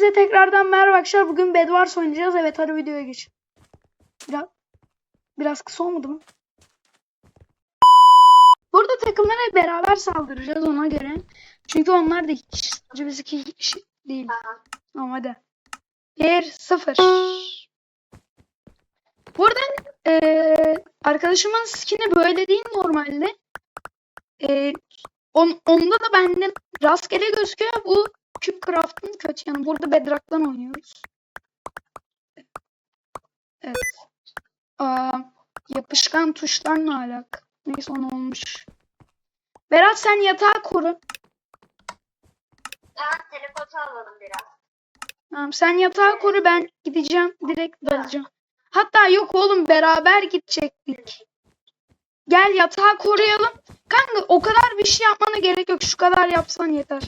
Hepinize tekrardan merhaba arkadaşlar. Bugün Bedwars oynayacağız. Evet hadi videoya geç. Biraz, biraz kısa olmadı mı? Burada takımlara beraber saldıracağız ona göre. Çünkü onlar da kişi. Sadece biz iki kişi değil. Tamam hadi. 1 0 Burada eee arkadaşımın skin'i böyle değil normalde. Eee on, onda da bende rastgele gözüküyor. Bu Cubecraft'ın kötü yanı. Burada Bedrock'tan oynuyoruz. Evet. Aa, yapışkan tuşlarla alak. Neyse onu olmuş. Berat sen yatağı koru. Ben teleportu alalım biraz. Tamam sen yatağı koru ben gideceğim direkt dalacağım. Hatta yok oğlum beraber gidecektik. Gel yatağı koruyalım. Kanka o kadar bir şey yapmana gerek yok. Şu kadar yapsan yeter.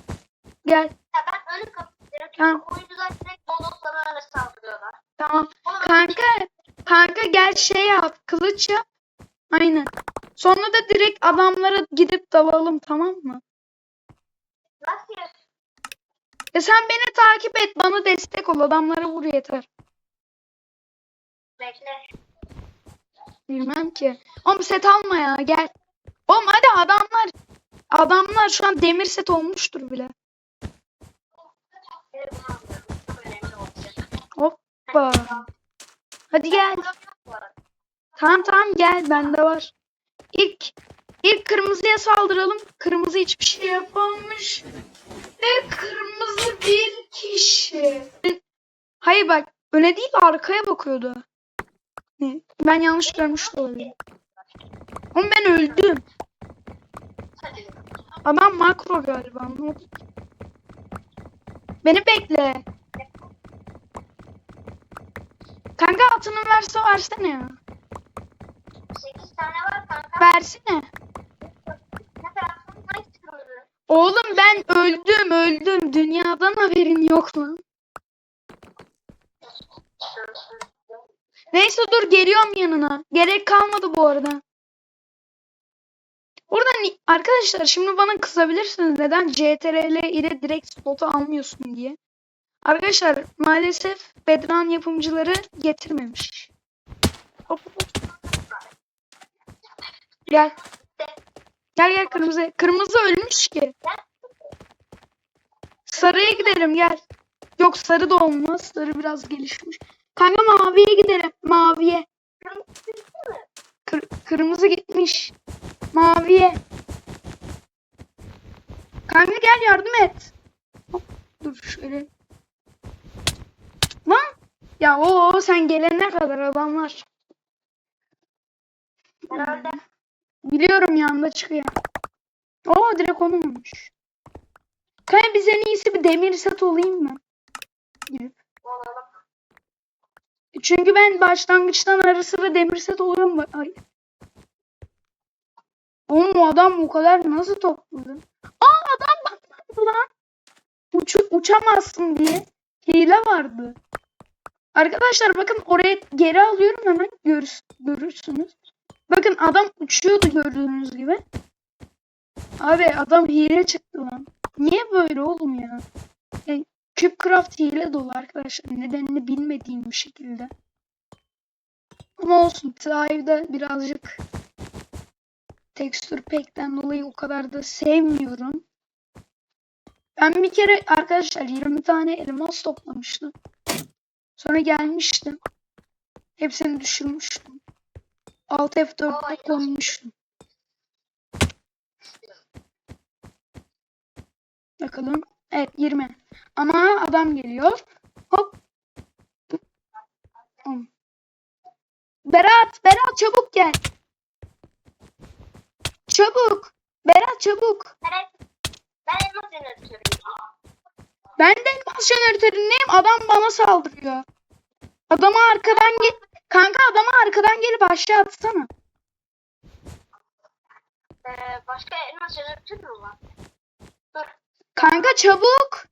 Gel. Ya ben önü kapatıyorum. Tamam. Oyuncular direkt öyle saldırıyorlar. Tamam. Ama Kanka, kanka gel şey yap, kılıç yap. Aynen. Sonra da direkt adamlara gidip dalalım tamam mı? nasıl ya? E sen beni takip et, bana destek ol, adamlara vur yeter. Bekle. Bilmem ki. Oğlum set alma ya, gel. Oğlum hadi adamlar, adamlar şu an demir set olmuştur bile. Hoppa. Hadi gel. Tamam tamam gel, bende var. İlk, ilk kırmızıya saldıralım. Kırmızı hiçbir şey yapamamış. Ve kırmızı bir kişi. Hayır bak öne değil arkaya bakıyordu. Ne? Ben yanlış görmüş olabilirim. Oğlum ben öldüm. Adam makro galiba anlamadım. Beni bekle. Kanka altını verse versene ya. 8 tane var kanka. Versene. Oğlum ben öldüm öldüm. Dünyadan haberin yok mu? Neyse dur geliyorum yanına. Gerek kalmadı bu arada. Oradan arkadaşlar şimdi bana kızabilirsiniz neden CTRL ile direkt slotu almıyorsun diye. Arkadaşlar maalesef Bedran yapımcıları getirmemiş. Hop, hop. Gel. Gel gel kırmızı. Kırmızı ölmüş ki. Sarıya gidelim gel. Yok sarı da olmaz. Sarı biraz gelişmiş. Kanka maviye gidelim. Maviye. Kır- kırmızı gitmiş. Maviye. Kanka gel yardım et. Hop, dur şöyle. Lan. Ya o sen gelene kadar adamlar. Herhalde. Biliyorum yanında çıkıyor. Oo direkt onu olmuş. Kanka biz en iyisi bir demir set olayım mı? Olalım. Çünkü ben başlangıçtan ara sıra demir set oluyorum. Ay. Oğlum adam o kadar nasıl topladı? Aa adam bakmadı lan. Uç, uçamazsın diye. Hile vardı. Arkadaşlar bakın oraya geri alıyorum hemen görür, görürsünüz. Bakın adam uçuyordu gördüğünüz gibi. Abi adam hile çıktı lan. Niye böyle oğlum ya? Yani Cubecraft hile dolu arkadaşlar. Nedenini bilmediğim bir şekilde. Ama olsun. Drive'da birazcık tekstür pack'ten dolayı o kadar da sevmiyorum. Ben bir kere arkadaşlar 20 tane elmas toplamıştım. Sonra gelmiştim. Hepsini düşürmüştüm. Alt F4'te koymuştum. Bakalım. Evet 20. Ama adam geliyor. Hop. Berat, Berat çabuk gel. Çabuk. Berat çabuk. Ben elmas jeneratörüyüm. Ben de elmas. Adam bana saldırıyor. Adama arkadan gel. Kanka adama arkadan gelip aşağı atsana. Ee, başka elmas jeneratörü mü var? Dur. Kanka çabuk.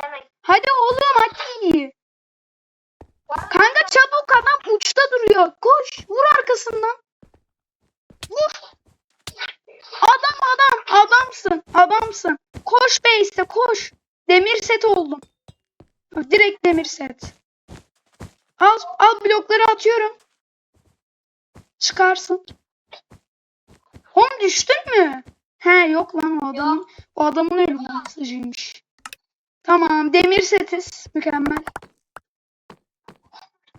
Hemen. Hadi oğlum hadi. Kanka çabuk adam uçta duruyor. Koş vur arkasından. Vur. Adam adam adamsın adamsın. Koş Beyse koş. Demir set oldum. Direkt demir set. Al, al blokları atıyorum. Çıkarsın. Oğlum düştün mü? He yok lan o adamın. O adamın elmasıcıymış. Tamam demir setiz. Mükemmel.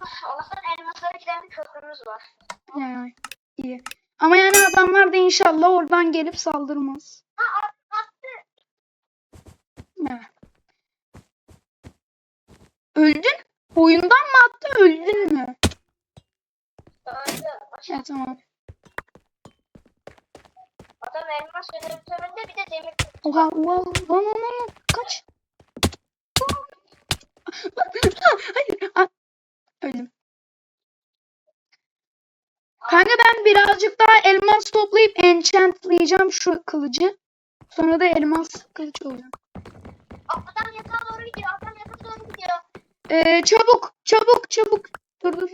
Allah'tan elmaslara giden bir köprümüz var. Yani iyi. Ama yani adamlar da inşallah oradan gelip saldırmaz. Evet. Öldün? Oyundan mı attı öldün mü? Ya tamam. Adam elmas jeneratöründe bir de demir Oha oha lan lan lan kaç. Hayır. Öldüm. Kanka ben birazcık daha elmas toplayıp enchantlayacağım şu kılıcı. Sonra da elmas kılıç olacak. Adam yatağa doğru gidiyor. Adam yatağa doğru gidiyor. Ee, çabuk çabuk çabuk. Dur dur.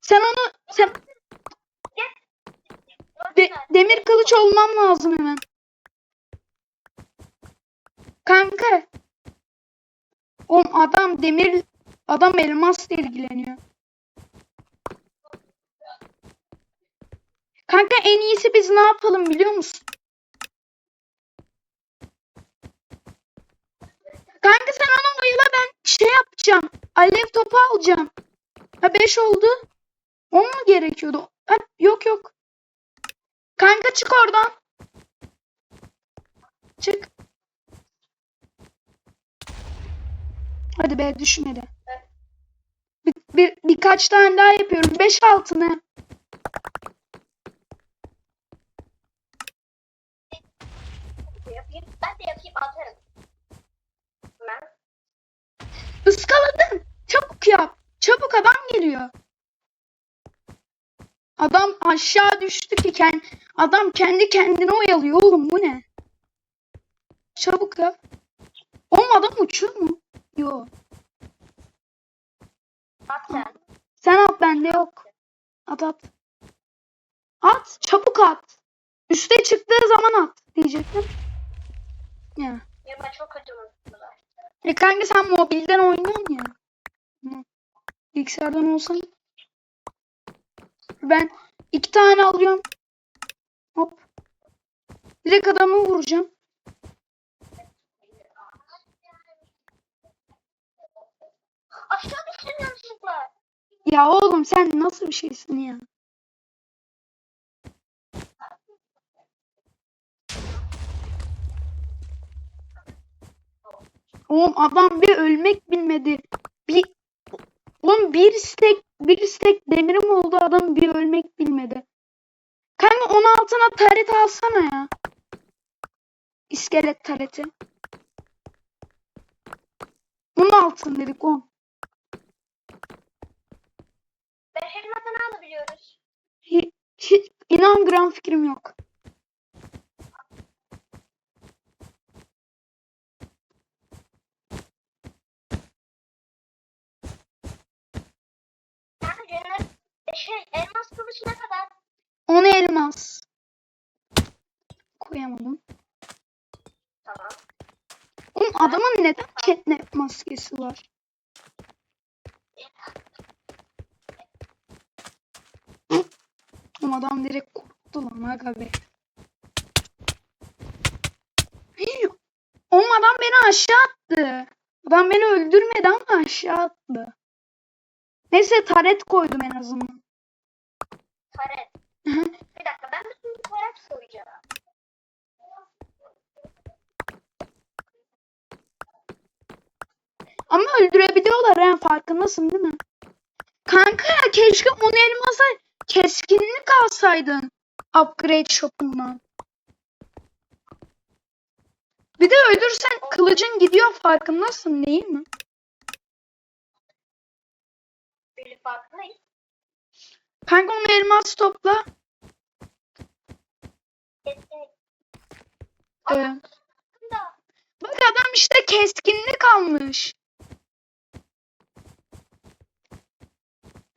Sen onu sen de- demir kılıç olmam lazım hemen. Kanka. Oğlum adam demir adam elmasla ilgileniyor. Kanka en iyisi biz ne yapalım biliyor musun? Kanka sen onu oyala ben şey yapacağım. Alev topu alacağım. Ha 5 oldu. 10 mu gerekiyordu? Ha, yok yok. Kanka çık oradan. Çık. Hadi be düşmedi. Bir, bir, birkaç tane daha yapıyorum. 5 altını. Yapayım. Ben de yapayım atarım. Ben. Iskaladın. Çabuk yap. Çabuk adam geliyor. Adam aşağı düştü ki kend, adam kendi kendine oyalıyor oğlum bu ne? Çabuk yap. Oğlum adam uçuyor mu? Yok. At sen. Sen at bende yok. At at. At çabuk at. Üste çıktığı zaman at diyecektim. Ya. Ya ben çok kötü unuttular. E kanka sen mobilden oynuyorsun ya. Bilgisayardan olsan. Ben iki tane alıyorum. Hop. Direkt adamı vuracağım. Aşağı düştüm yanlışlıkla. Ya oğlum sen nasıl bir şeysin ya? Oğlum adam bir ölmek bilmedi. Bir Oğlum bir stek bir stek demirim oldu adam bir ölmek bilmedi. Kanka onun altına taret alsana ya. İskelet tareti. Onun altın dedik on. Beşerin adını alabiliyoruz. Hi- hi- inan gram fikrim yok. Cennet şey elmas kılıç ne kadar? 10 elmas. Koyamadım. Tamam. Oğlum adamın neden catnap maskesi var? Oğlum adam direkt korktu lan aga be. Oğlum adam beni aşağı attı. Adam beni öldürmedi ama aşağı attı. Neyse taret koydum en azından. Taret. Bir dakika ben bir sürü taret soracağım. Ama öldürebiliyorlar ha farkındasın değil mi? Kanka keşke onu elmasa keskinlik alsaydın. Upgrade shop'undan. Bir de öldürsen kılıcın gidiyor farkındasın değil mi? Bir farklıyız. Kanka onu elmas topla. Ee, bak adam işte keskinlik almış.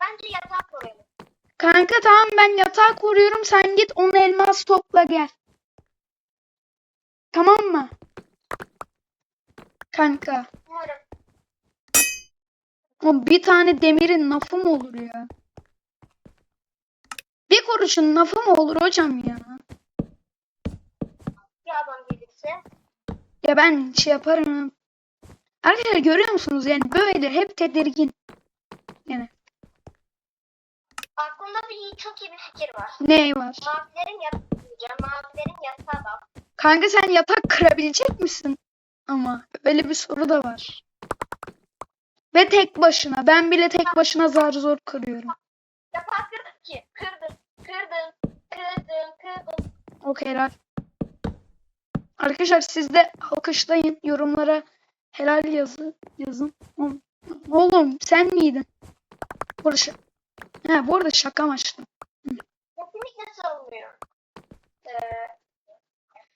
Bence yatağı koyalım. Kanka tamam ben yatağı koruyorum sen git onu elmas topla gel. Tamam mı? Kanka. Oğlum bir tane demirin lafı mı olur ya? Bir kuruşun lafı mı olur hocam ya? Bir adam gelirse Ya ben şey yaparım. Arkadaşlar görüyor musunuz yani böyle hep tedirgin. Yani aklımda bir çok iyi bir fikir var. ne var? Mavilerin yatağı. Mavilerin yatağı bak. Kanka sen yatak kırabilecek misin? Ama öyle bir soru da var. Ve tek başına. Ben bile tek başına zar zor kırıyorum. Yatağı kırdık ki. Kırdın. Kırdın. Kırdın. Kırdın. Okey helal. Arkadaşlar siz de alkışlayın. Yorumlara helal yazı yazın. Oğlum, sen miydin? Bu arada, şa- He, bu arada şaka amaçlı. Kesinlikle savunmuyorum. Ee,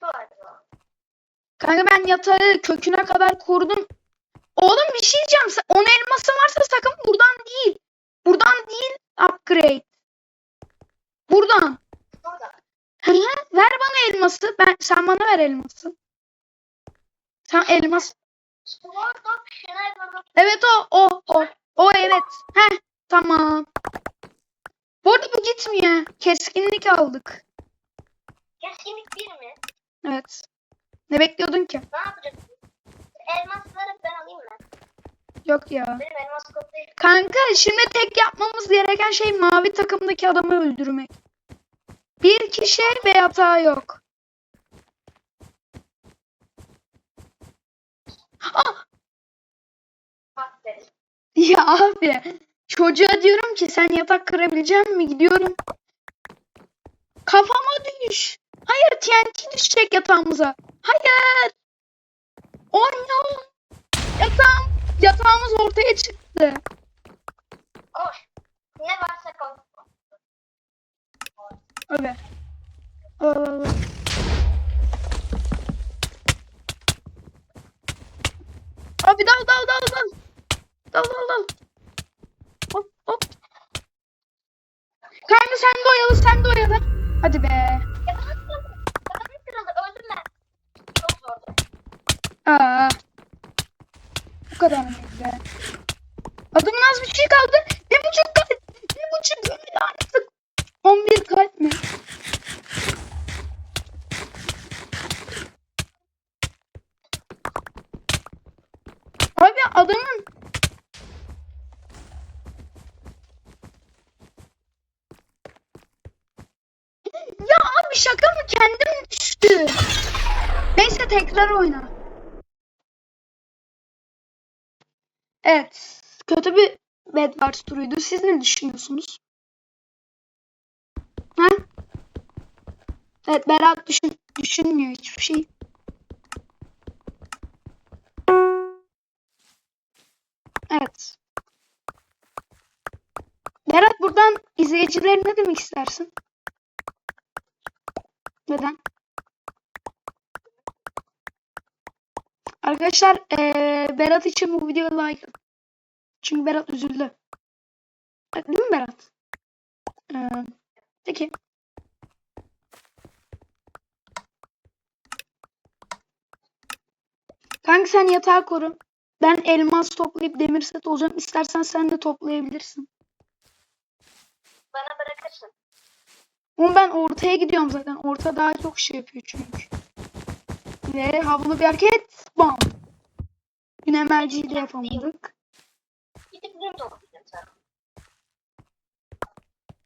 şu acaba. Kanka ben yatağı köküne kadar kurdum. Oğlum bir şey diyeceğim. Sen, 10 elması varsa sakın buradan değil. Buradan değil upgrade. Buradan. Burada. Hı hı, ver bana elması. Ben sen bana ver elması. Sen elmas. Evet o o o. O evet. Heh tamam. Bu arada bu gitmiyor. Keskinlik aldık. keskinlik bir mi? Evet. Ne bekliyordun ki? Ne yapacaksın? Elmasları ben alayım mı? Yok ya. Benim elmas değil. Kanka şimdi tek yapmamız gereken şey mavi takımdaki adamı öldürmek. Bir kişi ve yatağı yok. Ah! Ya abi çocuğa diyorum ki sen yatak kırabilecek mi? Gidiyorum. Kafama düş. Hayır TNT düşecek yatağımıza. Hayır. Oh no. Yatağım, yatağımız ortaya çıktı. Koş. Ne varsa koş. Abi. Allah Allah. Abi dal dal dal dal. Dal dal dal. Hop hop. Kanka sen de oyalı sen de oyalı. Hadi be. Yatağım kırıldı. Öldüm ben. Çok zordu. Aa. Bu kadar mı? Adamın az bir şey kaldı. Bir buçuk kalp. Bir buçuk ömür artık. 11 kalp mi? Abi adamın Ya abi şaka mı kendim düştü. Neyse tekrar oyna. Evet. Kötü bir Bedwars turuydu. Siz ne düşünüyorsunuz? Ha? Evet Berat düşün, düşünmüyor hiçbir şey. Evet. Berat buradan izleyicilere ne demek istersin? Neden? Arkadaşlar eee, Berat için bu videoya like atın. Çünkü Berat üzüldü. Değil mi Berat? Eee, peki. Kanka sen yatağı koru. Ben elmas toplayıp demir set olacağım. İstersen sen de toplayabilirsin. Bana bırakırsın. Ama ben ortaya gidiyorum zaten. Orta daha çok şey yapıyor çünkü. Ve havalı bir hareket. Bam. Yine merciyi de yapamadık.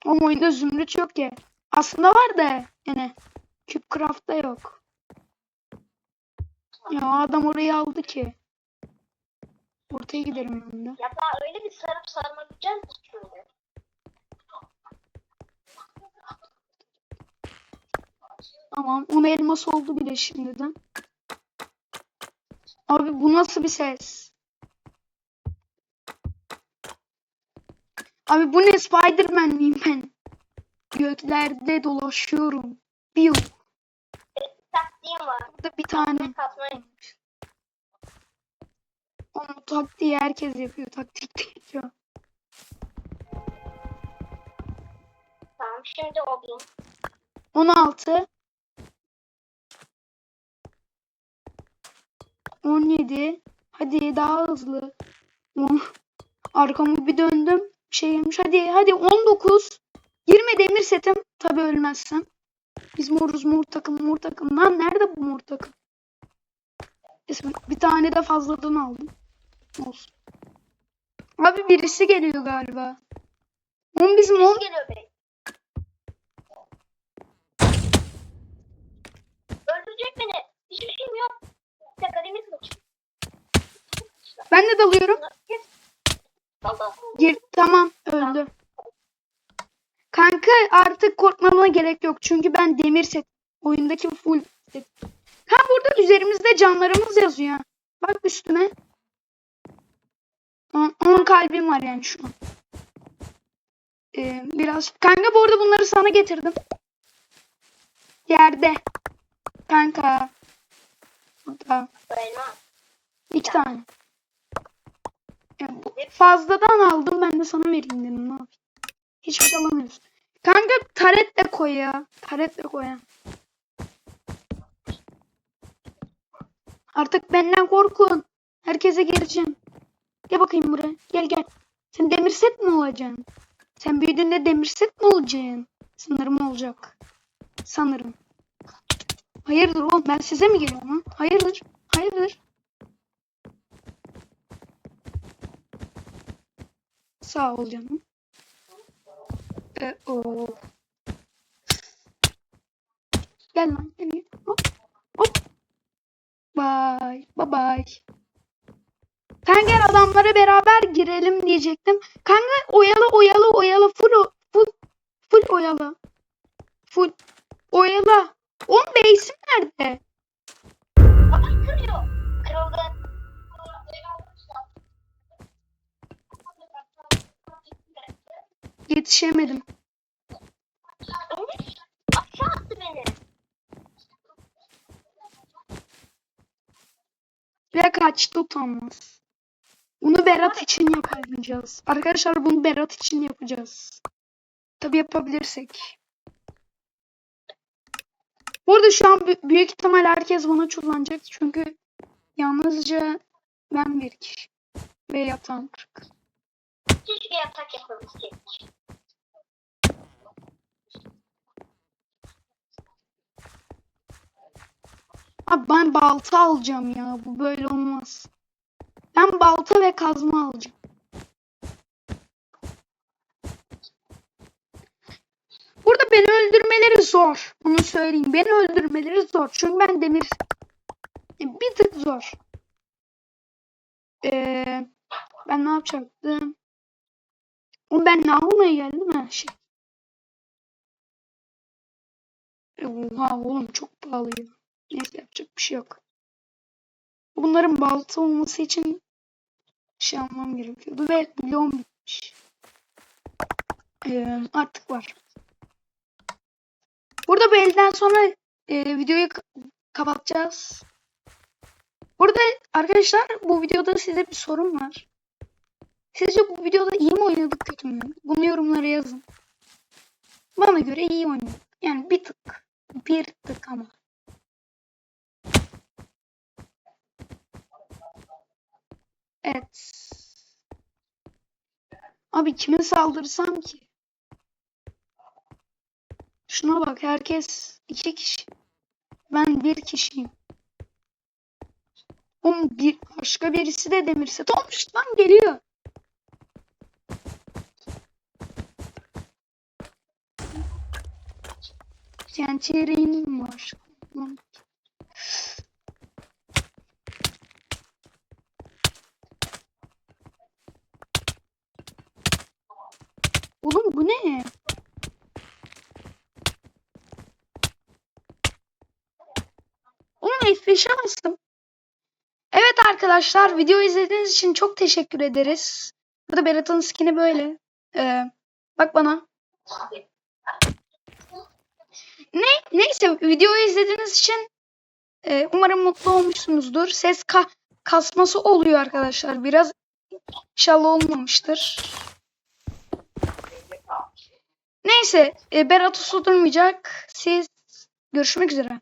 Ama oyunda zümrüt yok ya. Aslında var da yani Cupcraft'ta yok. Ya adam orayı aldı ki. Ortaya giderim ben de. Yatağı öyle bir sarıp sarmaleyeceğim ki şöyle. Tamam. Ona elmas oldu bile şimdiden. Abi bu nasıl bir ses? Abi bu ne Spiderman miyim ben? Göklerde dolaşıyorum. Bir Taktiğim var. burada bir tane. Katmayı. Ama taktiği herkes yapıyor. Taktik değil ya. Tamam şimdi olayım. 16 17 Hadi daha hızlı. Arkamı bir döndüm. Bir şey gelmiş. Hadi hadi 19. 20 demir setim. Tabii ölmezsem. Biz moruz mor takım mor takım. Lan nerede bu mor takım? Bir tane de fazladan aldım. Olsun. Abi birisi geliyor galiba. Oğlum bizim. Ses geliyor be. Öldürecek beni. Hiçbir şeyim yok. Bir dakika demir. Ben de dalıyorum. Kes. Gir. Tamam öldü. Kanka artık korkmana gerek yok. Çünkü ben demir set. Oyundaki full set. Ha burada üzerimizde canlarımız yazıyor. Bak üstüne. 10 kalbim var yani şu an. Ee, biraz. Kanka bu arada bunları sana getirdim. Yerde. Kanka. Burada. İki tane. Fazladan aldım ben de sana vereyim dedim. Ne? Hiçbir şey alamıyorsun. Kanka taret de koy ya. Taret de koy ya. Artık benden korkun. Herkese geleceğim. Gel bakayım buraya. Gel gel. Sen demir set mi olacaksın? Sen büyüdüğünde demir set mi olacaksın? Sanırım olacak. Sanırım. Hayırdır oğlum ben size mi geliyorum lan? Hayırdır? Hayırdır? Sağ ol canım. E, o. Gel lan. Gel. Hop. Hop. Bye. Bye bye. Kanka adamlara beraber girelim diyecektim. Kanka oyalı yapacağız. Arkadaşlar bunu Berat için yapacağız. Tabi yapabilirsek. Burada şu an bü- büyük ihtimal herkes bana çullanacak. Çünkü yalnızca ben bir kişi. Ve yatağım kırık. Keşke yatak yapabilseydik. Abi ben balta alacağım ya. Bu böyle olmaz. Ben balta ve kazma alacağım. Burada beni öldürmeleri zor. Onu söyleyeyim. Beni öldürmeleri zor. Çünkü ben demir... Bir tık zor. Ee, ben ne yapacaktım? Oğlum ben ne almaya geldim ha? Şey. Oha oğlum çok pahalı ya. Neyse yapacak bir şey yok. Bunların balta olması için şey almam gerekiyordu ve bloğum bitmiş. Ee, artık var. Burada bu elden sonra e, videoyu ka- kapatacağız. Burada arkadaşlar bu videoda size bir sorum var. Sizce bu videoda iyi mi oynadık kötü mü? Bunu yorumlara yazın. Bana göre iyi oynadık. Yani bir tık. Bir tık ama. Evet. Abi kime saldırsam ki? Şuna bak herkes iki kişi. Ben bir kişiyim. Oğlum bir başka birisi de demirse olmuş lan geliyor. Sençerin var. Oğlum bu ne? Oğlum F5'e bastım. Evet arkadaşlar video izlediğiniz için çok teşekkür ederiz. Burada Berat'ın skin'i böyle. Ee, bak bana. Ne neyse videoyu izlediğiniz için e, umarım mutlu olmuşsunuzdur. Ses ka kasması oluyor arkadaşlar. Biraz inşallah olmamıştır. Neyse e, Berat uslu durmayacak. Siz görüşmek üzere.